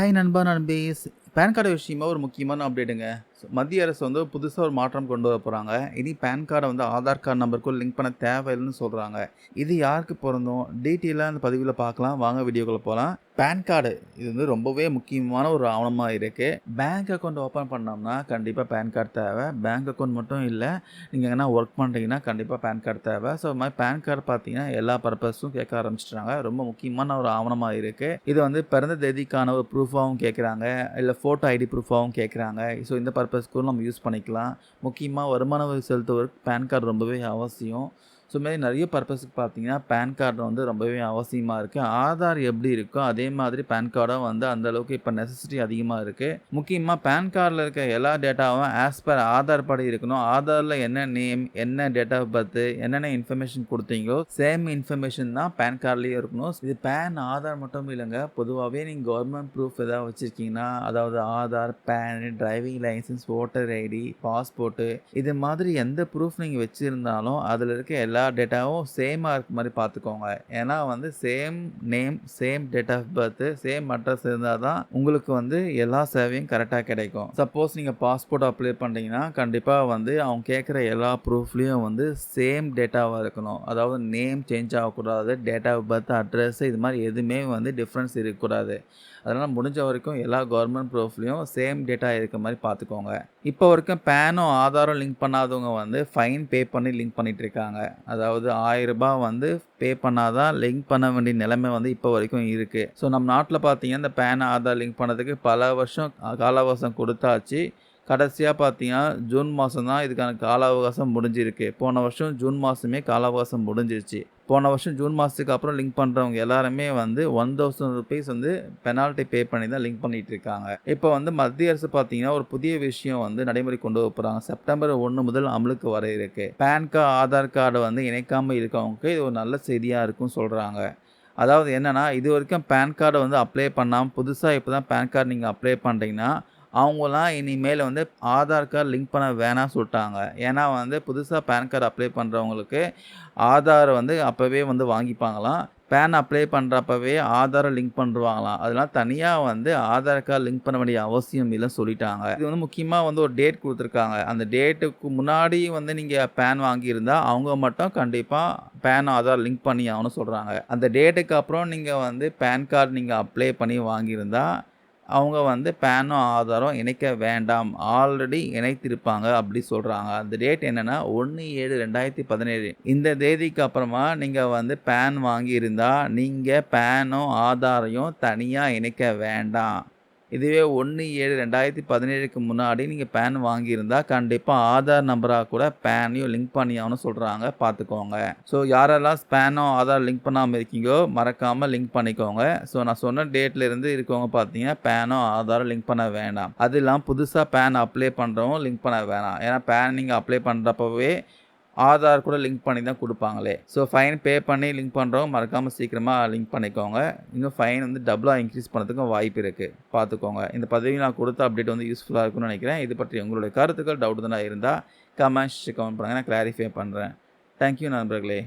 Hi நண்பா நண்பேஸ் pan card விஷயமா ஒரு முக்கியமான அப்டேட்டுங்க மத்திய அரசு வந்து புதுசாக ஒரு மாற்றம் கொண்டு வர போகிறாங்க இனி பேன் கார்டை வந்து ஆதார் கார்டு நம்பருக்கும் லிங்க் பண்ண தேவையில்லைன்னு சொல்கிறாங்க இது யாருக்கு பிறந்தோம் டீட்டெயிலாக அந்த பதிவில் பார்க்கலாம். வாங்க வீடியோக்குள்ளே போகலாம் பேன் கார்டு இது வந்து ரொம்பவே முக்கியமான ஒரு ஆவணமாக இருக்குது பேங்க் அக்கௌண்ட் ஓப்பன் பண்ணோம்னா கண்டிப்பாக பேன் கார்டு தேவை. பேங்க் அக்கௌண்ட் மட்டும் இல்லை நீங்கள் எங்கன்னா ஒர்க் பண்ணுறீங்கன்னா கண்டிப்பாக பேன் கார்டு தேவை. ஸோ இது மாதிரி பேன் கார்டு பார்த்தீங்கன்னா எல்லா பர்பஸும் கேட்க ஆரம்பிச்சிட்டாங்க. ரொம்ப முக்கியமான ஒரு ஆவணமாக இருக்குது இது வந்து பிறந்த தேதிக்கான ஒரு ப்ரூஃபாகவும் கேட்குறாங்க இல்லை ஃபோட்டோ ஐடி ப்ரூஃபாகவும் கேட்குறாங்க ஸோ இந்த பர்பஸ் பர்பஸ்க்கும் நம்ம யூஸ் பண்ணிக்கலாம். முக்கியமாக வருமான வரி செலுத்துவதற்கு பேன் கார்டு ரொம்பவே அவசியம். ஸோ மாதிரி நிறைய பர்பஸுக்கு பார்த்தீங்கன்னா பேன் கார்டு வந்து ரொம்பவே அவசியமாக இருக்குது ஆதார் எப்படி இருக்கோ அதே மாதிரி பேன் கார்டும் வந்து அந்த அளவுக்கு இப்போ நெசசிட்டி அதிகமாக இருக்குது முக்கியமாக பேன் கார்டில் இருக்க எல்லா டேட்டாவும் ஆஸ் பர் ஆதார் படி இருக்கணும். ஆதாரில் என்ன நேம் என்ன டேட் ஆஃப் பர்த் என்னென்ன இன்ஃபர்மேஷன் கொடுத்தீங்களோ சேம் இன்ஃபர்மேஷன் தான் பேன் கார்ட்லேயும் இருக்கணும். இது பேன் ஆதார் மட்டும் இல்லைங்க. பொதுவாகவே நீங்கள் கவர்மெண்ட் ப்ரூஃப் ஏதாவது வச்சுருக்கீங்கன்னா அதாவது Aadhaar PAN driving licence voter ID passport இது மாதிரி எந்த ப்ரூஃப் நீங்கள் வச்சுருந்தாலும் அதில் இருக்க எல்லா எல்லா டேட்டாவும் சேமாக இருக்க மாதிரி பார்த்துக்கோங்க. ஏன்னா வந்து same name same date of birth same address இருந்தால் தான் உங்களுக்கு வந்து எல்லா சேவையும் கரெக்டாக கிடைக்கும். சப்போஸ் நீங்கள் பாஸ்போர்ட் அப்ளை பண்ணுறீங்கன்னா கண்டிப்பாக வந்து அவங்க கேட்குற எல்லா ப்ரூஃப்லேயும் வந்து சேம் டேட்டாவாக இருக்கணும். அதாவது நேம் சேஞ்ச் ஆகக்கூடாது டேட் ஆஃப் பர்த் அட்ரஸ் இது மாதிரி எதுவுமே வந்து டிஃப்ரென்ஸ் இருக்கக்கூடாது. அதனால் முடிஞ்ச வரைக்கும் எல்லா கவர்மெண்ட் ப்ரூஃப்லேயும் சேம் டேட்டா இருக்க மாதிரி பார்த்துக்கோங்க. இப்போ வரைக்கும் பேனும் ஆதாரம் லிங்க் பண்ணாதவங்க வந்து ஃபைன் பே பண்ணி லிங்க் பண்ணிகிட்ருக்காங்க இருக்காங்க. அதாவது ஆயிரரூபா வந்து பே பண்ணாதான் லிங்க் பண்ண வேண்டிய நிலைமை வந்து இப்போ வரைக்கும் இருக்குது ஸோ நம்ம நாட்டில் பார்த்தீங்கன்னா இந்த பேன் ஆதார் லிங்க் பண்ணதுக்கு பல வருஷம் காலவாசம் கொடுத்தாச்சு. கடைசியாக பார்த்தீங்கன்னா ஜூன் மாதம் தான் இதுக்கான கால அவகாசம் முடிஞ்சிருக்கு. போன வருஷம் ஜூன் மாதமே கால அவகாசம் முடிஞ்சிருச்சு. போன வருஷம் ஜூன் மாதத்துக்கு அப்புறம் லிங்க் பண்ணுறவங்க எல்லாருமே வந்து ஒன் தௌசண்ட் ருபீஸ் வந்து பெனால்ட்டி பே பண்ணி தான் லிங்க் பண்ணிட்டு இருக்காங்க. இப்போ வந்து மத்திய அரசு பார்த்தீங்கன்னா ஒரு புதிய விஷயம் வந்து நடைமுறை கொண்டு போகிறாங்க செப்டம்பர் ஒன்று முதல் அமலுக்கு வர இருக்கு. பேன் கார்டு ஆதார் கார்டு வந்து இணைக்காமல் இருக்கவங்களுக்கு இது ஒரு நல்ல செய்தியாக இருக்கும்னு சொல்கிறாங்க அதாவது என்னென்னா இது வரைக்கும் பேன் கார்டை வந்து அப்ளை பண்ணாமல் புதுசாக இப்போ தான் பேன் கார்டு நீங்கள் அப்ளை பண்ணுறீங்கன்னா அவங்களாம் இனிமேல் வந்து ஆதார் கார்டு லிங்க் பண்ண வேணாம் சொல்லிட்டாங்க. ஏன்னா வந்து புதுசாக பேன் கார்டு அப்ளை பண்ணுறவங்களுக்கு ஆதார் வந்து அப்போவே வந்து வாங்கிப்பாங்களாம். பேன் அப்ளை பண்ணுறப்பவே ஆதாரை லிங்க் பண்ணுவாங்களாம் அதெல்லாம் தனியாக வந்து ஆதார் கார்டு லிங்க் பண்ண வேண்டிய அவசியம் இல்லைன்னு சொல்லிட்டாங்க. இது வந்து முக்கியமாக வந்து ஒரு டேட் கொடுத்துருக்காங்க. அந்த டேட்டுக்கு முன்னாடி வந்து நீங்கள் பேன் வாங்கியிருந்தால் அவங்க மட்டும் கண்டிப்பாக பேன் ஆதார் லிங்க் பண்ணி ஆகணும்னு சொல்கிறாங்க அந்த டேட்டுக்கு அப்புறம் நீங்கள் வந்து பேன் கார்டு நீங்கள் அப்ளை பண்ணி வாங்கியிருந்தால் அவங்க வந்து பேனும் ஆதாரம் இணைக்க வேண்டாம். ஆல்ரெடி இணைத்திருப்பாங்க அப்படி சொல்கிறாங்க அந்த டேட் என்னென்னா ஒன்று ஏழு ரெண்டாயிரத்தி பதினேழு. இந்த தேதிக்கு அப்புறமா நீங்கள் வந்து பேன் வாங்கியிருந்தால் நீங்கள் பேனும் ஆதாரையும் தனியாக இணைக்க வேண்டாம். இதுவே ஒன்று ஏழு ரெண்டாயிரத்தி பதினேழுக்கு முன்னாடி நீங்கள் பேன் வாங்கியிருந்தால் கண்டிப்பாக ஆதார் நம்பராக கூட பேனையும் லிங்க் பண்ணியாகனு சொல்கிறாங்க பார்த்துக்கோங்க ஸோ யாரெல்லாம் பேனோ ஆதார் லிங்க் பண்ணாமல் இருக்கீங்கோ மறக்காமல் லிங்க் பண்ணிக்கோங்க. ஸோ நான் சொன்ன டேட்லேருந்து இருக்கவங்க பார்த்தீங்கன்னா பேனோ ஆதாரம் லிங்க் பண்ண வேண்டாம். அது இல்லாமல் புதுசாக பேன் அப்ளை பண்ணுறவங்க லிங்க் பண்ண வேணாம். ஏன்னா பேன் நீங்கள் அப்ளை பண்ணுறப்பவே ஆதார் கூட லிங்க் பண்ணி தான் கொடுப்பாங்களே. ஸோ ஃபைன் பே பண்ணி லிங்க் பண்ணுறவங்க மறக்காமல் சீக்கிரமாக லிங்க் பண்ணிக்கோங்க. இன்னும் ஃபைன் வந்து டபுளாக இன்க்ரீஸ் பண்ணுறதுக்கும் வாய்ப்பு இருக்குது பார்த்துக்கோங்க. இந்த பதவி நான் கொடுத்த அப்டேட் வந்து யூஸ்ஃபுல்லாக இருக்கும்னு நினைக்கிறேன். இது பற்றி உங்களுடைய கருத்துக்கள் டவுட் தான் இருந்தால் கமெண்ட்ஸ் கமெண்ட் பண்ணுங்கள் நான் கிளாரிஃபை பண்ணுறேன் தேங்க்யூ நண்பர்களே.